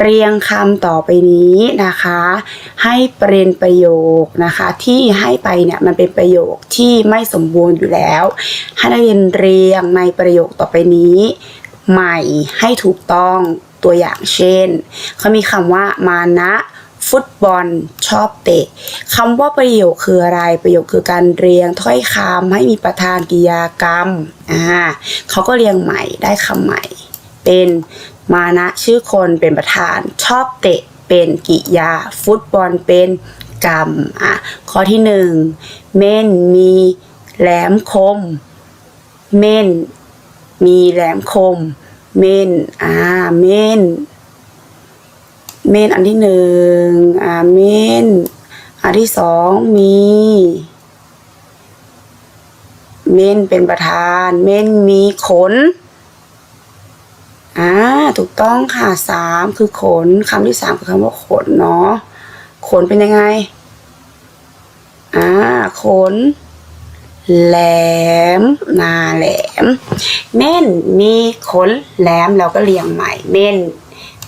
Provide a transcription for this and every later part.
เรียงคำต่อไปนี้นะคะ ให้เป็นประโยคนะคะ ที่ให้ไปเนี่ยมันเป็นประโยคที่ไม่สมบูรณ์อยู่แล้ว ให้นักเรียนเรียงในประโยคต่อไปนี้ ใหม่ให้ถูกต้องตัวอย่างเช่นเขามีคำว่ามานะฟุตบอลชอบเตะคำว่าประโยคคืออะไรประโยคคือการเรียงถ้อยคำให้มีประธานกริยากรรมอ่าเขาก็เรียงใหม่ได้คำใหม่ เป็น มานะชื่อคนเป็นประธาน ชอบเตะเป็นกิยา ฟุตบอลเป็นกรรมอะข้อที่หนึ่งเม่นมีแหลมคม เม่น มีแหลมคม เม่นอ่าเม่นเม่นอันที่หนึ่งอ่าเม่นอันที่สองมี เม่นเป็นประธาน เม่นมีขน อ่าถูกต้องค่ะสามคือขนคำที่สามคือคำว่าขนเนาะขนเป็นยังไงอ่าขนแหลมนาแหลม เม่นมีขนแหลมเราก็เรียงใหม่ เม่น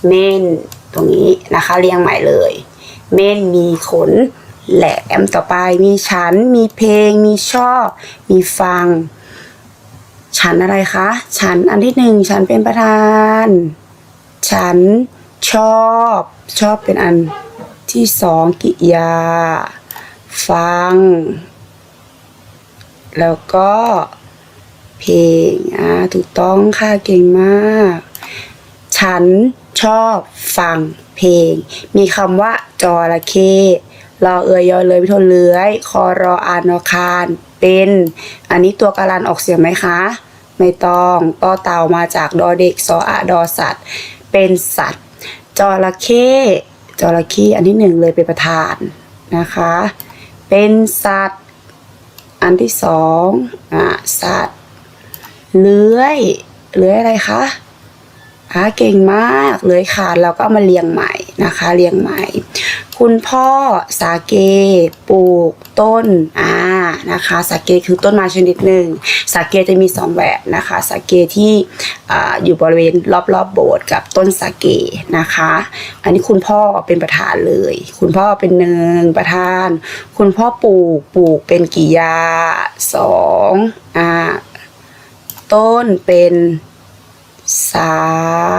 เม่นตรงนี้นะคะ เรียงใหม่เลย เม่นมีขนแหลมต่อไปมีฉัน มีเพลง มีชอบมีฟัง ฉันอะไรคะ ฉันอันที่หนึ่งฉันเป็นประธาน ฉันชอบ ชอบเป็นอันที่สองกิยา ฟัง แล้วก็เพลงอ่าถูกต้องค่ะเก่งมาก ฉันชอบฟังเพลง มีคำว่าจระเข้รอเอยยอเลยพิทนเลื้อย คอรออานอคาร เป็น อันนี้ตัวการันออกเสียงไหมคะ ไม่ต้องต่อเต่ามาจากดอเด็กซออะดอสัตว์ เป็นสัตว์จระเข้จระเข้อันที่หนึ่งเลยเป็นประธานนะคะ เป็นสัตว์ อันที่สองอ่าสัตว์ เลื้อย เลื้อยอะไรคะอ่าเก่งมาก เลื้อยค่ะเราก็มาเรียงใหม่นะคะ เรียงใหม่ คุณพ่อสาเกปลูกต้นอ่านะคะสาเกคือต้นไม้ชนิดหนึ่งสาเกจะมีสองแบบนะคะสาเกที่ออยู่บริเวณรอบๆบโบสถ์กับต้นสาเกนะคะ อันนี้คุณพ่อเป็นประธานเลย คุณพ่อเป็นหนึ่งประธาน คุณพ่อปลูกปลูกเป็นกิยาสองอ่าต้นเป็นสา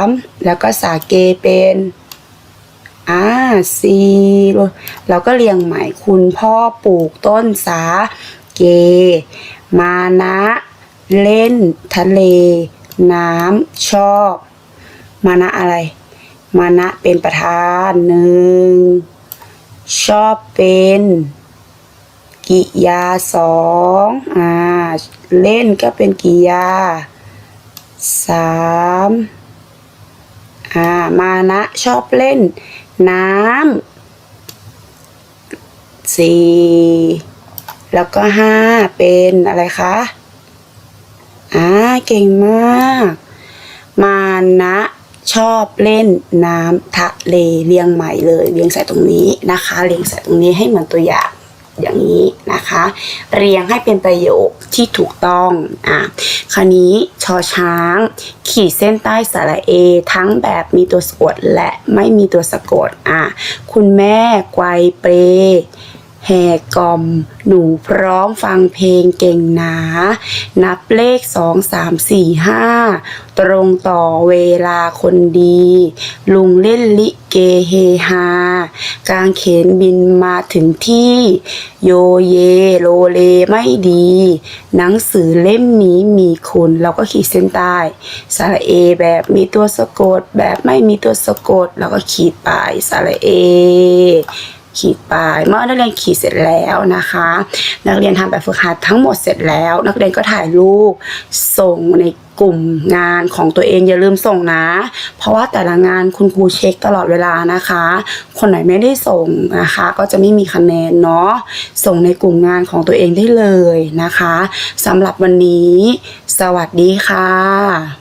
มแล้วก็สาเกเป็น อ่าสี่เราก็เรียงใหม่คุณพ่อปลูกต้นสาเก มานะ เล่น ทะเล น้ำชอบ มานะอะไร มานะเป็นประธานหนึ่ง ชอบเป็น กิยาสองอ่าเล่นก็เป็นกิยาสามอ่ามานะชอบเล่น น้ำสี่แล้วก็ห้าเป็นอะไรคะอ่าเก่งมาก มานะชอบเล่นน้ำทะเลเรียงใหม่เลย เรียงใส่ตรงนี้นะคะ เรียงใส่ตรงนี้ให้เหมือนตัวอย่าง อย่างนี้นะคะ เรียงให้เป็นประโยคที่ถูกต้องอะคราวนี้ชอช้าง ขีดเส้นใต้สระเอ ทั้งแบบมีตัวสะกดและไม่มีตัวสะกดอะคุณแม่ไกวเปร แห่กล่อม หนูพร้อมฟังเพลงเก่งหนา นับเลขสองสามสี่ห้าตรงต่อเวลาคนดี ลุงเล่นลิเกเฮฮา กางเขนบินมาถึงที่ โยเยโลเลไม่ดี หนังสือเล่มนี้มีคุณเราก็ขีดเส้นใต้สระเอแบบมีตัวสะกดแบบไม่มีตัวสะกดเราก็ขีดไปสระเอ ขีดไปเมื่อนักเรียนขีดเสร็จแล้วนะคะ นักเรียนทำแบบฝึกหัดทั้งหมดเสร็จแล้ว นักเรียนก็ถ่ายรูปส่งในกลุ่มงานของตัวเองอย่าลืมส่งนะ เพราะว่าแต่ละงานคุณครูเช็คตลอดเวลานะคะ คนไหนไม่ได้ส่งนะคะ ก็จะไม่มีคะแนนเนาะส่งในกลุ่มงานของตัวเองได้เลยนะคะสำหรับวันนี้ สวัสดีค่ะ